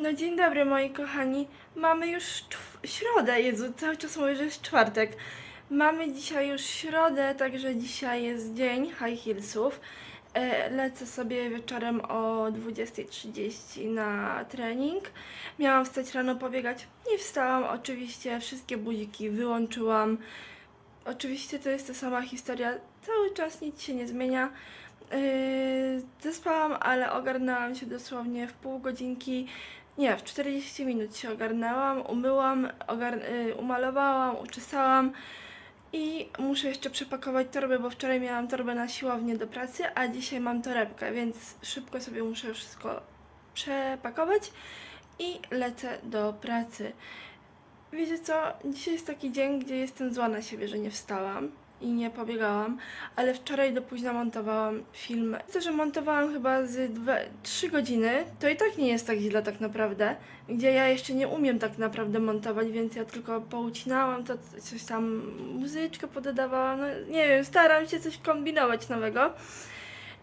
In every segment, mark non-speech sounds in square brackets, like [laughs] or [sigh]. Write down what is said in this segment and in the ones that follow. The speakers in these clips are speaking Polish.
No dzień dobry moi kochani. Mamy już środę, Jezu, cały czas mówię, że jest czwartek. Mamy dzisiaj już środę, także dzisiaj jest dzień high heelsów. E, Lecę sobie wieczorem o 20.30 na trening. Miałam wstać rano pobiegać. Nie wstałam, oczywiście wszystkie budziki wyłączyłam. Oczywiście to jest ta sama historia, cały czas nic się nie zmienia. Yy, zaspałam, ale ogarnęłam się dosłownie w pół godzinki. Nie, w 40 minut się ogarnęłam, umyłam, y, umalowałam, uczesałam i muszę jeszcze przepakować torby, bo wczoraj miałam torbę na siłownię do pracy, a dzisiaj mam torebkę, więc szybko sobie muszę wszystko przepakować i lecę do pracy. Wiecie co, dzisiaj jest taki dzień, gdzie jestem zła na siebie, że nie wstałam i nie pobiegałam, ale wczoraj do późna montowałam film. To, że montowałam chyba z 3 godziny, to i tak nie jest tak źle tak naprawdę, gdzie ja jeszcze nie umiem tak naprawdę montować, więc ja tylko poucinałam to, coś tam, muzyczkę pododawałam, no nie wiem, staram się coś kombinować nowego.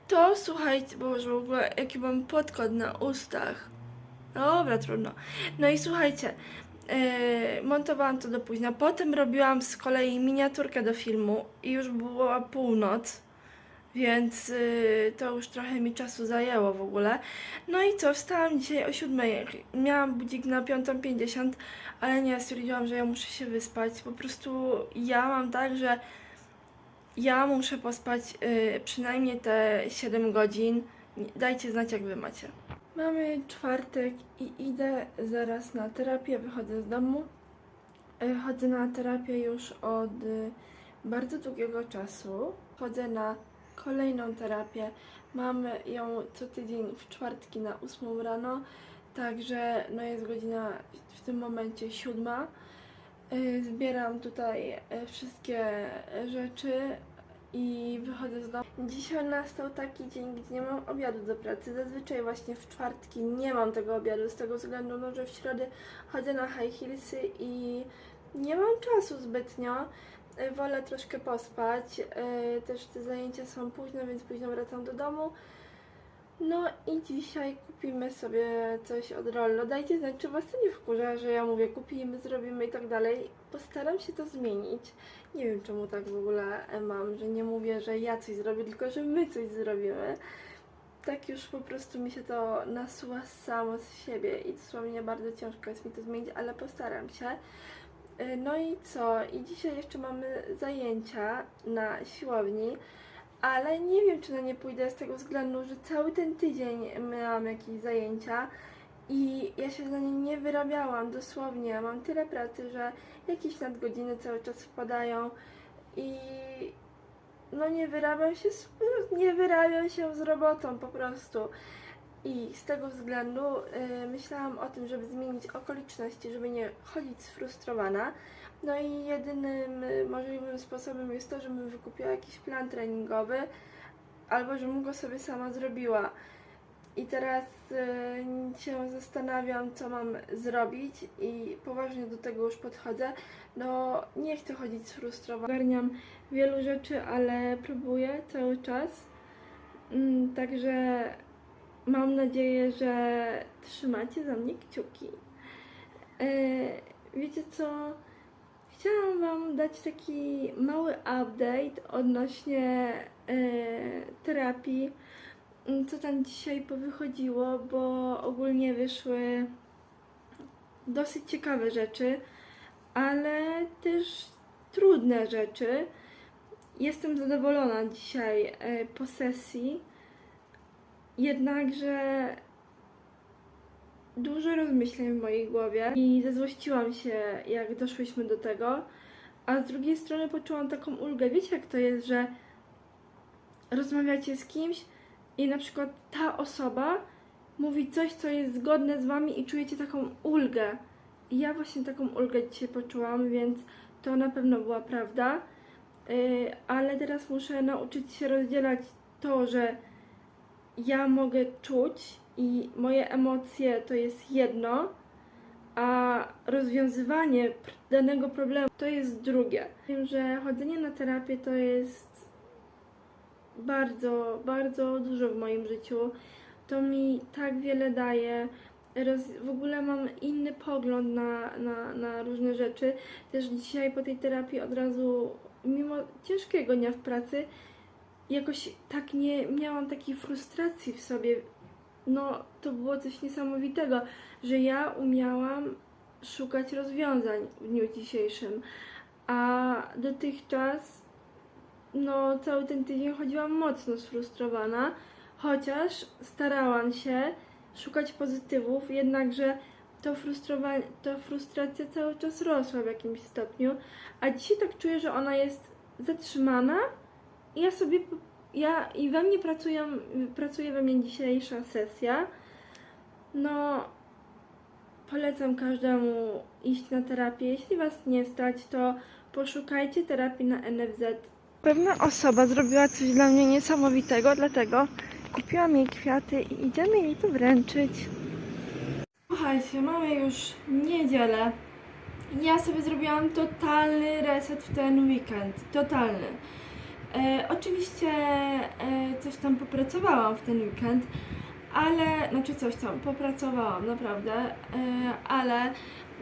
To słuchajcie, bo w ogóle jaki mam podkład na ustach. Dobra, trudno. No i słuchajcie, montowałam to do późna. Potem robiłam z kolei miniaturkę do filmu i już była północ, więc yy, to już trochę mi czasu zajęło w ogóle. No i co, wstałam dzisiaj o 7. Miałam budzik na 5.50, ale nie, stwierdziłam, że ja muszę się wyspać. Po prostu ja mam tak, że ja muszę pospać yy, przynajmniej te 7 godzin. Dajcie znać, jak wy macie. Mamy czwartek i idę zaraz na terapię, wychodzę z domu. E, Chodzę na terapię już od y, bardzo długiego czasu. Chodzę na kolejną terapię. Mamy ją co tydzień w czwartki na 8 rano, także no jest godzina w tym momencie siódma. Y, Zbieram tutaj e, wszystkie e, rzeczy i wychodzę z domu. Dzisiaj nastał taki dzień, gdzie nie mam obiadu do pracy. Zazwyczaj właśnie w czwartki nie mam tego obiadu z tego względu, no, że w środę chodzę na high heelsy i nie mam czasu zbytnio. Y, Wolę troszkę pospać. y, Też te zajęcia są późno, więc późno wracam do domu. No i dzisiaj kupimy sobie coś od Rollo. Dajcie znać, czy was to nie wkurza, że ja mówię kupimy, zrobimy i tak dalej. Postaram się to zmienić. Nie wiem czemu tak w ogóle e, mam, że nie mówię, że ja coś zrobię, tylko że my coś zrobimy. Tak już po prostu mi się to nasuwa samo z siebie i dosłownie bardzo ciężko jest mi to zmienić, ale postaram się. Y, No i co? I dzisiaj jeszcze mamy zajęcia na siłowni, ale nie wiem, czy na nie pójdę z tego względu, że cały ten tydzień miałam jakieś zajęcia i ja się za nie nie wyrabiałam, dosłownie. Mam tyle pracy, że jakieś nadgodziny cały czas wpadają i no nie wyrabiam się, z, nie wyrabiam się z robotą po prostu. I z tego względu y, myślałam o tym, żeby zmienić okoliczności, żeby nie chodzić sfrustrowana. No i jedynym y, możliwym sposobem jest to, żebym wykupiła jakiś plan treningowy albo żebym go sobie sama zrobiła. I teraz y, się zastanawiam, co mam zrobić i poważnie do tego już podchodzę. No, nie chcę chodzić sfrustrowana. Ogarniam wielu rzeczy, ale próbuję cały czas. Mm, także mam nadzieję, że trzymacie za mnie kciuki. E, wiecie co? Chciałam Wam dać taki mały update odnośnie e, terapii Mm, co tam dzisiaj powychodziło, bo ogólnie wyszły dosyć ciekawe rzeczy, ale też trudne rzeczy. Jestem zadowolona dzisiaj e, po sesji, jednakże dużo rozmyśleń w mojej głowie i zezłościłam się, jak doszłyśmy do tego, a z drugiej strony poczułam taką ulgę. Wiecie, jak to jest, że rozmawiacie z kimś, i na przykład ta osoba mówi coś, co jest zgodne z wami i czujecie taką ulgę. I ja właśnie taką ulgę dzisiaj poczułam, więc to na pewno była prawda. Yy, ale teraz muszę nauczyć się rozdzielać to, że ja mogę czuć i moje emocje to jest jedno, a rozwiązywanie danego problemu to jest drugie. Wiem, że chodzenie na terapię to jest bardzo, bardzo dużo w moim życiu. To mi tak wiele daje. roz, w ogóle mam inny pogląd na, na, na różne rzeczy. Też dzisiaj po tej terapii od razu, mimo ciężkiego dnia w pracy, jakoś tak nie miałam takiej frustracji w sobie. No, to było coś niesamowitego, że ja umiałam szukać rozwiązań w dniu dzisiejszym, a dotychczas, no, cały ten tydzień chodziłam mocno sfrustrowana, chociaż starałam się szukać pozytywów, jednakże to, frustrowa- to frustracja cały czas rosła w jakimś stopniu, a dzisiaj tak czuję, że ona jest zatrzymana i ja sobie, po- ja i we mnie pracują, pracuje we mnie dzisiejsza sesja. No, polecam każdemu iść na terapię. Jeśli Was nie stać, to poszukajcie terapii na NFZ. Pewna osoba zrobiła coś dla mnie niesamowitego, dlatego kupiłam jej kwiaty i idziemy jej to wręczyć. Słuchajcie, mamy już niedzielę. Ja sobie zrobiłam totalny reset w ten weekend. Totalny. E, oczywiście e, coś tam popracowałam w ten weekend, ale, znaczy coś tam, popracowałam naprawdę, e, ale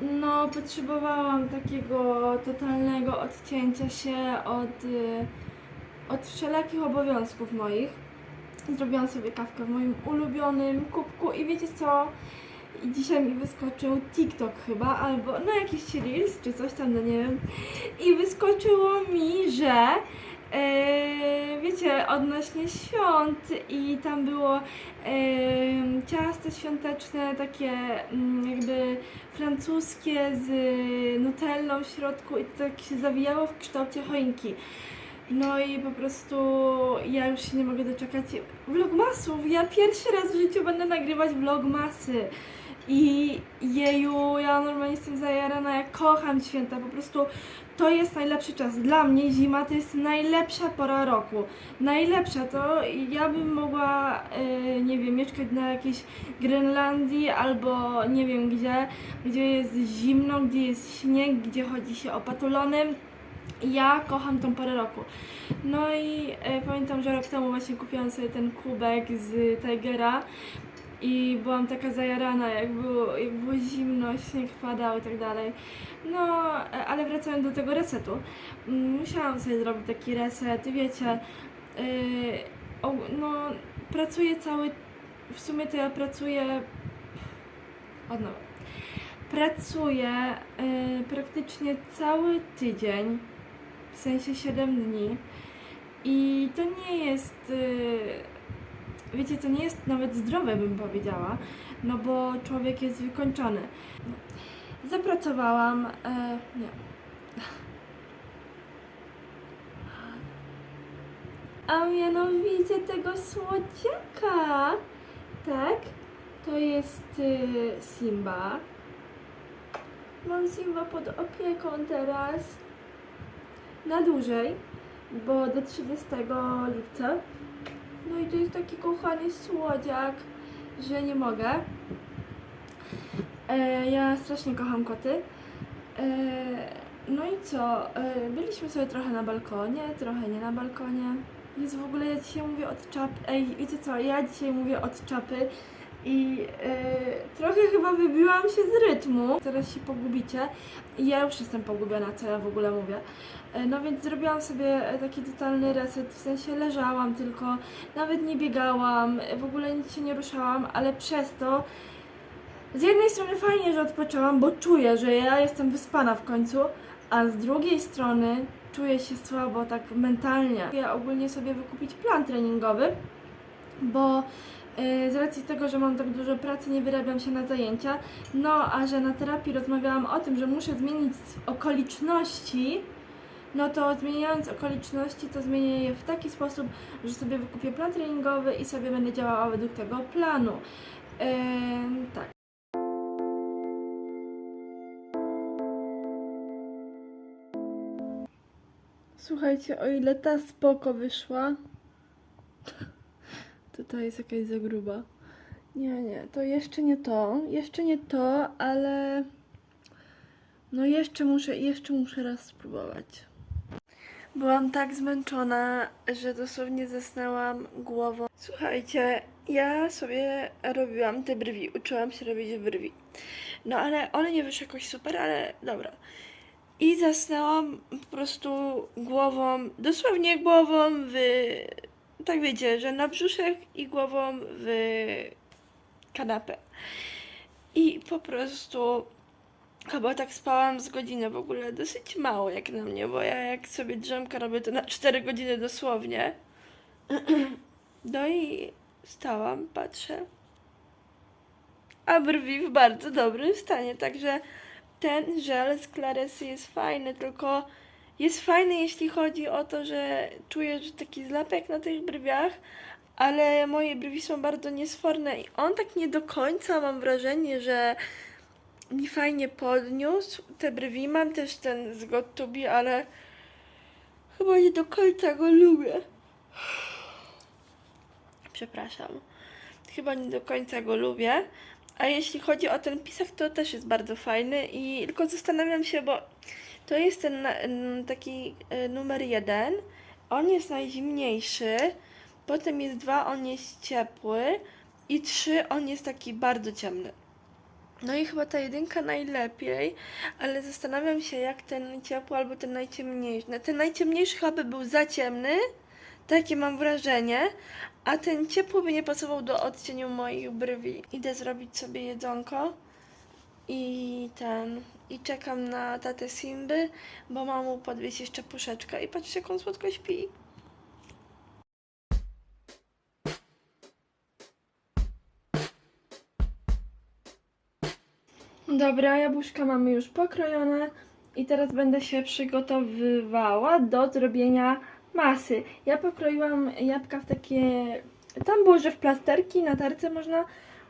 no potrzebowałam takiego totalnego odcięcia się od, e, od wszelakich obowiązków moich. Zrobiłam sobie kawkę w moim ulubionym kubku i wiecie co? I dzisiaj mi wyskoczył TikTok chyba, albo no jakiś Reels, czy coś tam, no nie wiem. I wyskoczyło mi, że wiecie, odnośnie świąt i tam było e, ciasto świąteczne, takie mm, jakby francuskie z nutellą w środku i to tak się zawijało w kształcie choinki. No i po prostu ja już się nie mogę doczekać vlogmasów. Ja pierwszy raz w życiu będę nagrywać vlogmasy. I jeju, ja normalnie jestem zajarana, ja kocham święta, po prostu to jest najlepszy czas. Dla mnie zima to jest najlepsza pora roku. Najlepsza to ja bym mogła, e, nie wiem, mieszkać na jakiejś Grenlandii albo nie wiem gdzie, gdzie jest zimno, gdzie jest śnieg, gdzie chodzi się opatulonym. Ja kocham tą porę roku. No i e, pamiętam, że rok temu właśnie kupiłam sobie ten kubek z Tigera i byłam taka zajarana, jak było, jak było zimno, śnieg padał i tak dalej. No, e, ale wracając do tego resetu, mm, musiałam sobie zrobić taki reset, wiecie, yy, no, pracuję cały, w sumie to ja pracuję, od nowa, pracuję yy, praktycznie cały tydzień, w sensie 7 dni i to nie jest... Yy, wiecie, to nie jest nawet zdrowe, bym powiedziała, no bo człowiek jest wykończony. Zapracowałam, e, nie. A mianowicie tego słodziaka, tak? To jest y, Simba. Mam Simba pod opieką teraz na dłużej, bo do 30 lipca. No i to jest taki kochany słodziak, że nie mogę. E, ja strasznie kocham koty. E, no i co? E, byliśmy sobie trochę na balkonie, trochę nie na balkonie. Jest w ogóle, ja dzisiaj mówię od czapy. Ej, wiecie co? Ja dzisiaj mówię od czapy i e, trochę chyba wybiłam się z rytmu. Teraz się pogubicie. Ja już jestem pogubiona, co ja w ogóle mówię. E, No więc zrobiłam sobie e, taki totalny reset, w sensie leżałam tylko, nawet nie biegałam, w ogóle nic się nie ruszałam, ale przez to z jednej strony fajnie, że odpoczęłam, bo czuję, że ja jestem wyspana w końcu, a z drugiej strony czuję się słabo tak mentalnie. Ja ogólnie sobie wykupić plan treningowy, bo z racji tego, że mam tak dużo pracy, nie wyrabiam się na zajęcia, no a że na terapii rozmawiałam o tym, że muszę zmienić okoliczności, no to zmieniając okoliczności, to zmienię je w taki sposób, że sobie wykupię plan treningowy i sobie będę działała według tego planu. Em, tak. Słuchajcie, o ile ta spoko wyszła, to ta jest jakaś za gruba. Nie, nie, to jeszcze nie to, jeszcze nie to, ale no jeszcze muszę, jeszcze muszę raz spróbować. Byłam tak zmęczona, że dosłownie zasnęłam głową. Słuchajcie, ja sobie robiłam te brwi, uczyłam się robić brwi. No ale one nie wyszły jakoś super, ale dobra. I zasnęłam po prostu głową, dosłownie głową w, tak wiecie, że na brzuszek i głową w kanapę. I po prostu chyba tak spałam z godziny w ogóle, dosyć mało jak na mnie, bo ja jak sobie drzemkę robię to na 4 godziny dosłownie. [clears throat] No i stałam, patrzę. A brwi w bardzo dobrym stanie, także ten żel z Claresy jest fajny, tylko jest fajny jeśli chodzi o to, że czuję, że taki zlepek na tych brwiach, ale moje brwi są bardzo niesforne i on tak nie do końca mam wrażenie, że mi fajnie podniósł te brwi. Mam też ten z Got to Be, ale chyba nie do końca go lubię. Przepraszam. Chyba nie do końca go lubię. A jeśli chodzi o ten pisak, to też jest bardzo fajny i tylko zastanawiam się, bo to jest ten taki e, numer jeden. On jest najzimniejszy. Potem jest dwa, on jest ciepły. I trzy, on jest taki bardzo ciemny. No i chyba ta jedynka najlepiej, ale zastanawiam się, jak ten ciepły albo ten najciemniejszy. No, ten najciemniejszy chyba by był za ciemny, takie mam wrażenie, a ten ciepły by nie pasował do odcieniu moich brwi. Idę zrobić sobie jedzonko i ten. I czekam na tatę Simby, bo mam mu podwieźć jeszcze puszeczkę. I patrzcie, jak on słodko śpi. Dobra, jabłuszka mamy już pokrojone i teraz będę się przygotowywała do zrobienia masy. Ja pokroiłam jabłka w takie, tam było, że w plasterki, na tarce można,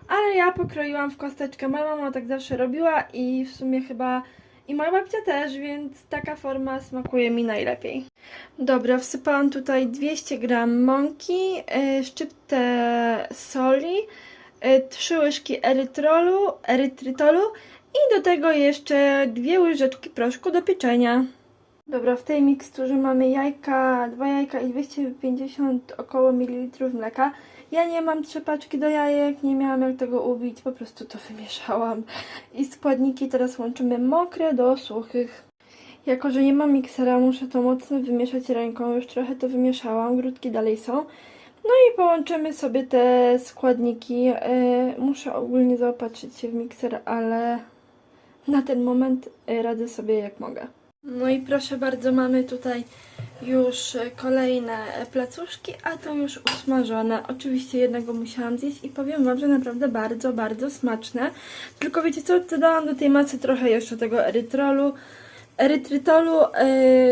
ale ja pokroiłam w kosteczkę. Moja mama tak zawsze robiła i w sumie chyba i moja babcia też, więc taka forma smakuje mi najlepiej. Dobra, wsypałam tutaj 200 gram mąki, yy, szczyptę soli, y, trzy łyżki erytrolu, erytrytolu i do tego jeszcze dwie łyżeczki proszku do pieczenia. Dobra, w tej miksturze mamy jajka, dwa jajka i 250 około mililitrów mleka. Ja nie mam trzy paczki do jajek, nie miałam jak tego ubić, po prostu to wymieszałam. I składniki teraz łączymy mokre do suchych. Jako, że nie mam miksera, muszę to mocno wymieszać ręką. Już trochę to wymieszałam, grudki dalej są. No i połączymy sobie te składniki. Yy, muszę ogólnie zaopatrzyć się w mikser, ale na ten moment yy, radzę sobie jak mogę. No i proszę bardzo, mamy tutaj już kolejne placuszki, a to już usmażone. Oczywiście jednego musiałam zjeść i powiem Wam, że naprawdę bardzo, bardzo smaczne. Tylko wiecie co, dodałam do tej masy trochę jeszcze tego erytrolu, erytrytolu,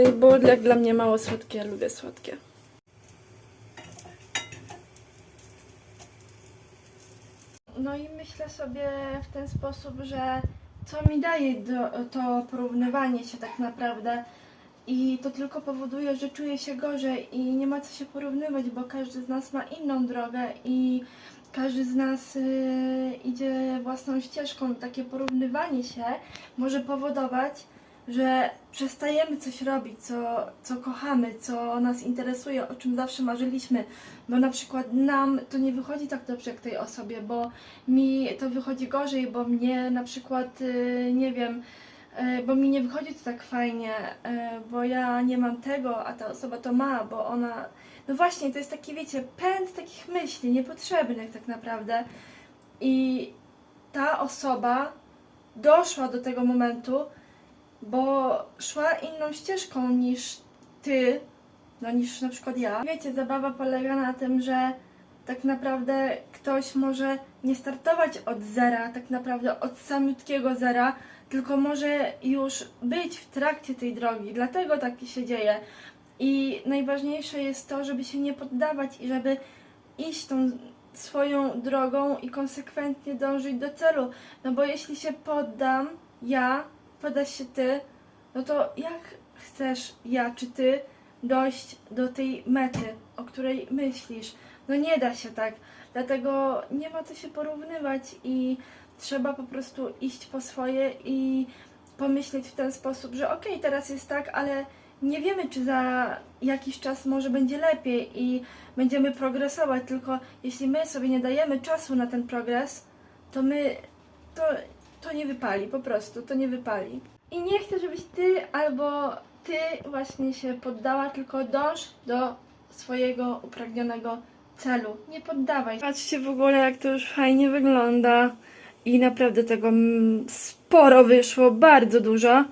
yy, bo jak dla mnie mało słodkie, ja lubię słodkie. No i myślę sobie w ten sposób, że co mi daje do, to porównywanie się tak naprawdę i to tylko powoduje, że czuję się gorzej i nie ma co się porównywać, bo każdy z nas ma inną drogę i każdy z nas y, idzie własną ścieżką. Takie porównywanie się może powodować, że przestajemy coś robić, co, co kochamy, co nas interesuje, o czym zawsze marzyliśmy. Bo na przykład nam to nie wychodzi tak dobrze jak tej osobie, bo mi to wychodzi gorzej, bo mnie na przykład, y, nie wiem, y, bo mi nie wychodzi to tak fajnie, y, bo ja nie mam tego, a ta osoba to ma, bo ona. No właśnie, to jest taki, wiecie, pęd takich myśli niepotrzebnych tak naprawdę. I ta osoba doszła do tego momentu, bo szła inną ścieżką niż ty, no niż na przykład ja. Wiecie, zabawa polega na tym, że tak naprawdę ktoś może nie startować od zera, tak naprawdę od samiutkiego zera, tylko może już być w trakcie tej drogi. Dlatego tak się dzieje. I najważniejsze jest to, żeby się nie poddawać i żeby iść tą swoją drogą i konsekwentnie dążyć do celu. No bo jeśli się poddam, ja, poddasz się ty, no to jak chcesz ja czy ty dojść do tej mety, o której myślisz? No nie da się tak. Dlatego nie ma co się porównywać i trzeba po prostu iść po swoje i pomyśleć w ten sposób, że okej, teraz jest tak, ale nie wiemy, czy za jakiś czas może będzie lepiej i będziemy progresować, tylko jeśli my sobie nie dajemy czasu na ten progres, to my, to, to nie wypali, po prostu, to nie wypali. I nie chcę, żebyś ty albo ty właśnie się poddała, tylko dąż do swojego upragnionego celu. Nie poddawaj. Patrzcie w ogóle, jak to już fajnie wygląda. I naprawdę tego sporo wyszło, bardzo dużo.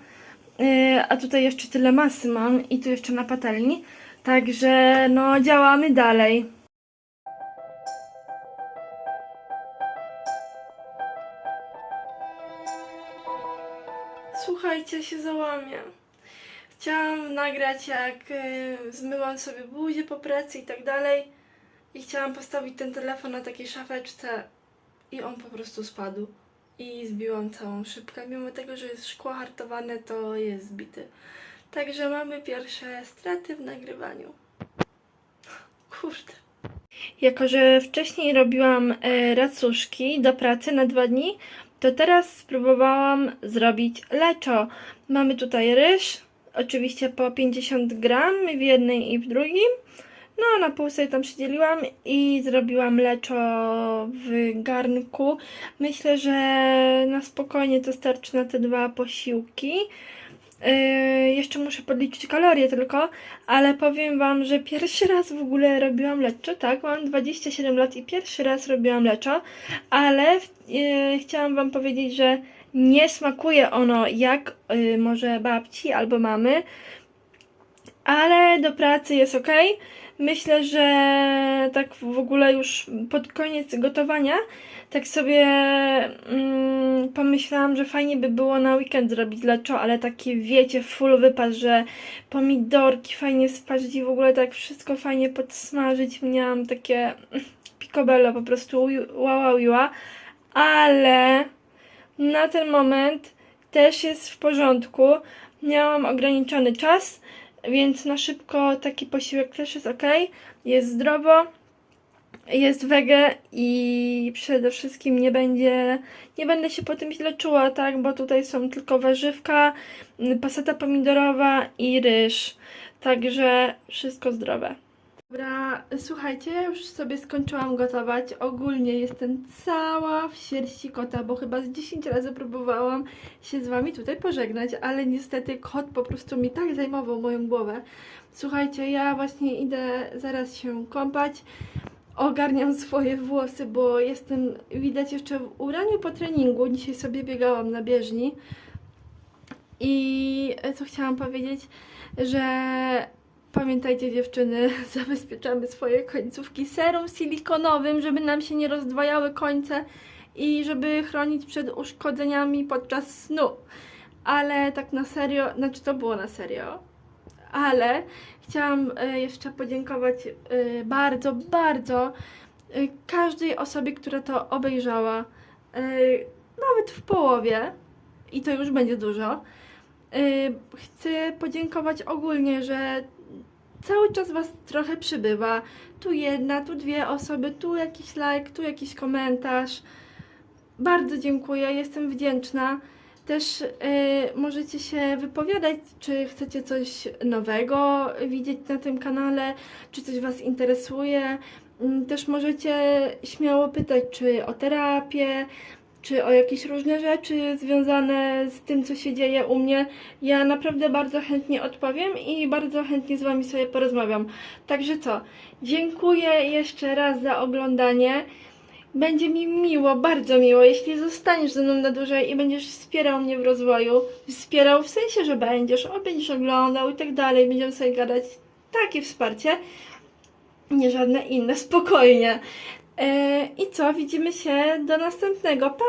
Yy, a tutaj jeszcze tyle masy mam i tu jeszcze na patelni. Także no działamy dalej. Chciałam nagrać jak yy, zmyłam sobie buzię po pracy i tak dalej. I chciałam postawić ten telefon na takiej szafeczce i on po prostu spadł. I zbiłam całą szybkę. Mimo tego, że jest szkło hartowane, to jest zbity. Także mamy pierwsze straty w nagrywaniu. Kurde. Jako, że wcześniej robiłam e, racuszki do pracy na dwa dni, to teraz spróbowałam zrobić leczo. Mamy tutaj ryż, oczywiście po 50 gram w jednej i w drugim. No, na pół sobie tam przydzieliłam i zrobiłam leczo w garnku. Myślę, że na spokojnie to starczy na te dwa posiłki. Yy, jeszcze muszę podliczyć kalorie tylko, ale powiem Wam, że pierwszy raz w ogóle robiłam leczo, tak, mam 27 lat i pierwszy raz robiłam leczo, ale yy, chciałam Wam powiedzieć, że nie smakuje ono jak yy, może babci albo mamy, ale do pracy jest ok. Myślę, że tak w ogóle już pod koniec gotowania, tak sobie mm, pomyślałam, że fajnie by było na weekend zrobić leczo, ale takie wiecie, full wypas, że pomidorki fajnie sparzyć i w ogóle tak wszystko fajnie podsmażyć. Miałam takie picobello po prostu wow, wow, ale na ten moment też jest w porządku. Miałam ograniczony czas, więc na szybko taki posiłek też jest ok. Jest zdrowo, jest wege i przede wszystkim nie będzie, nie będę się po tym źle czuła, tak, bo tutaj są tylko warzywka, pasata pomidorowa i ryż. Także wszystko zdrowe. Dobra, słuchajcie, ja już sobie skończyłam gotować. Ogólnie jestem cała w sierści kota, bo chyba z 10 razy próbowałam się z wami tutaj pożegnać, ale niestety kot po prostu mi tak zajmował moją głowę. Słuchajcie, ja właśnie idę zaraz się kąpać. Ogarniam swoje włosy, bo jestem, widać jeszcze w uraniu po treningu. Dzisiaj sobie biegałam na bieżni. I co chciałam powiedzieć, że pamiętajcie dziewczyny, [laughs] zabezpieczamy swoje końcówki serum silikonowym, żeby nam się nie rozdwajały końce i żeby chronić przed uszkodzeniami podczas snu. Ale tak na serio, znaczy to było na serio, ale chciałam e, jeszcze podziękować e, bardzo, bardzo e, każdej osobie, która to obejrzała. Nawet w połowie, i to już będzie dużo. Chcę podziękować ogólnie, że cały czas Was trochę przybywa. Tu jedna, tu dwie osoby, tu jakiś like, tu jakiś komentarz. Bardzo dziękuję, jestem wdzięczna. Też y, możecie się wypowiadać, czy chcecie coś nowego widzieć na tym kanale, czy coś Was interesuje. Mm, Też możecie śmiało pytać, czy o terapię, czy o jakieś różne rzeczy związane z tym, co się dzieje u mnie. Ja naprawdę bardzo chętnie odpowiem i bardzo chętnie z Wami sobie porozmawiam. Także co, dziękuję jeszcze raz za oglądanie. Będzie mi miło, bardzo miło, jeśli zostaniesz ze mną na dłużej i będziesz wspierał mnie w rozwoju. Wspierał w sensie, że będziesz, o, będziesz oglądał i tak dalej, będziemy sobie gadać. Takie wsparcie, nie żadne inne, spokojnie. E, I co, widzimy się do następnego. Pa!